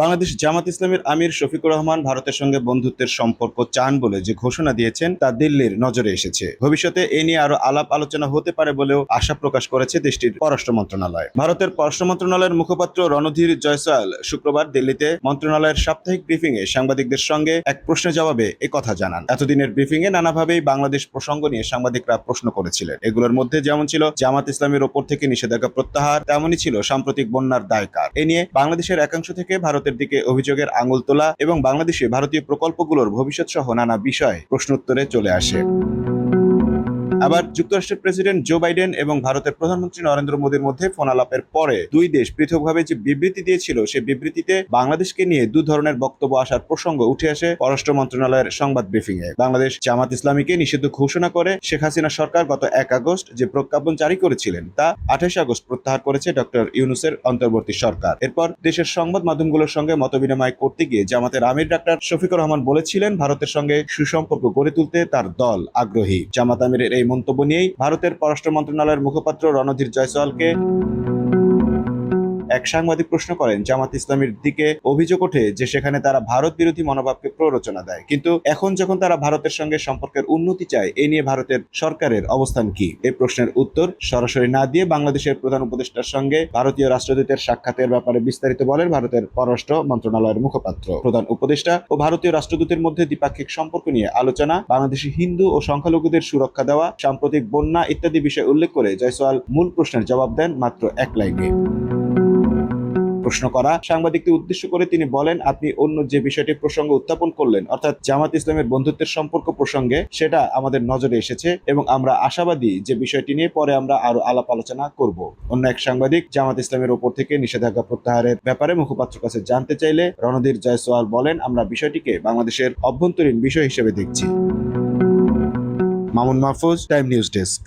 বাংলাদেশ জামাত ইসলামের আমির শফিকুর রহমান ভারতের সঙ্গে বন্ধুত্বের সম্পর্ক চান বলে যে ঘোষণা দিয়েছেন, তা দিল্লির নজরে এসেছে। ভবিষ্যতে এ নিয়ে আরও আলাপ আলোচনা হতে পারে বলেও আশা প্রকাশ করেছে দেশটির পররাষ্ট্র মন্ত্রণালয়। ভারতের পররাষ্ট্র মন্ত্রণালয়ের মুখপাত্র রণধীর জয়সওয়াল শুক্রবার দিল্লিতে মন্ত্রণালয়ের সাপ্তাহিক ব্রিফিং এ সাংবাদিকদের সঙ্গে এক প্রশ্নের জবাবে এ কথা জানান। এতদিনের ব্রিফিং এ নানাভাবেই বাংলাদেশ প্রসঙ্গ নিয়ে সাংবাদিকরা প্রশ্ন করেছিলেন। এগুলোর মধ্যে যেমন ছিল জামাত ইসলামের ওপর থেকে নিষেধাজ্ঞা প্রত্যাহার, তেমনই ছিল সাম্প্রতিক বন্যার দায়কার। এ নিয়ে বাংলাদেশের একাংশ থেকে ভারতের দিকে অভিযোগের আঙুল তোলা এবং বাংলাদেশে ভারতীয় প্রকল্পগুলোর ভবিষ্যৎ সহ নানা বিষয় প্রশ্নোত্তরে চলে আসে। আবার যুক্তরাষ্ট্রের প্রেসিডেন্ট জো বাইডেন এবং ভারতের প্রধানমন্ত্রী নরেন্দ্র মোদীর মধ্যে ফোন আলাপের পরে দুই দেশ পৃথকভাবে যে বিবৃতি দিয়েছিল সেই বিবৃতিতে বাংলাদেশকে নিয়ে দু ধরনের বক্তব্য আসার প্রসঙ্গ উঠে আসে পররাষ্ট্র মন্ত্রণালয়ের সংবাদ ব্রিফিং এ বাংলাদেশ জামাত ইসলামীকে নিষিদ্ধ ঘোষণা করে শেখ হাসিনা সরকার গত এক আগস্ট যে প্রজ্ঞাপন জারি করেছিলেন, তা আঠাশ আগস্ট প্রত্যাহার করেছে ডক্টর ইউনুসের অন্তর্বর্তী সরকার। এরপর দেশের সংবাদ মাধ্যমগুলোর সঙ্গে মতবিনিময় করতে গিয়ে জামাতের আমির ডাক্তার শফিকুর রহমান বলেছিলেন, ভারতের সঙ্গে সুসম্পর্ক গড়ে তুলতে তার দল আগ্রহী। জামাত আমিরের এই মন্তব্য নিয়েই ভারতের পররাষ্ট্র মন্ত্রণালয়ের মুখপাত্র রণধীর জয়সওয়ালকে এক সাংবাদিক প্রশ্ন করেন, জামাত ইসলামের দিকে অভিযোগ ওঠে যে সেখানে তারা ভারত বিরোধী মনোভাবকে প্ররোচনা দেয়। কিন্তু এখন যখন তারা ভারতের সঙ্গে সম্পর্কের উন্নতি চায়, এ নিয়ে ভারতের সরকারের অবস্থান কি? এই প্রশ্নের উত্তর সরাসরি না দিয়ে বাংলাদেশের প্রধান উপদেষ্টার সঙ্গে ভারতীয় রাষ্ট্রদূতের সাক্ষাতের ব্যাপারে বিস্তারিত বলেন ভারতের পররাষ্ট্র মন্ত্রণালয়ের মুখপাত্র। প্রধান উপদেষ্টা ও ভারতীয় রাষ্ট্রদূতের মধ্যে দ্বিপাক্ষিক সম্পর্ক নিয়ে আলোচনা, বাংলাদেশি হিন্দু ও সংখ্যালঘুদের সুরক্ষা দেওয়া, সাম্প্রতিক বন্যা ইত্যাদি বিষয় উল্লেখ করে জয়সওয়াল মূল প্রশ্নের জবাব দেন মাত্র এক লাইনে। প্রশ্ন করা। সাংবাদিককে উদ্দেশ্য করে তিনি বলেন, আপনি অন্য যে বিষয়টি প্রসঙ্গ উত্থাপন করলেন, অর্থাৎ জামাত ইসলামের বন্ধুত্বের সম্পর্ক প্রসঙ্গে, সেটা আমাদের নজরে এসেছে এবং আমরা আশাবাদী যে বিষয়টি নিয়ে পরে আমরা আরও আলাপ আলোচনা করব। অন্য এক সাংবাদিক জামাত ইসলামের ওপর থেকে নিষেধাজ্ঞা প্রত্যাহারের ব্যাপারে মুখপাত্র কাছে জানতে চাইলে রণধীর জয়সওয়াল বলেন, আমরা বিষয়টিকে বাংলাদেশের অভ্যন্তরীণ বিষয় হিসেবে দেখছি। Mamun Mahfuz, time news desk.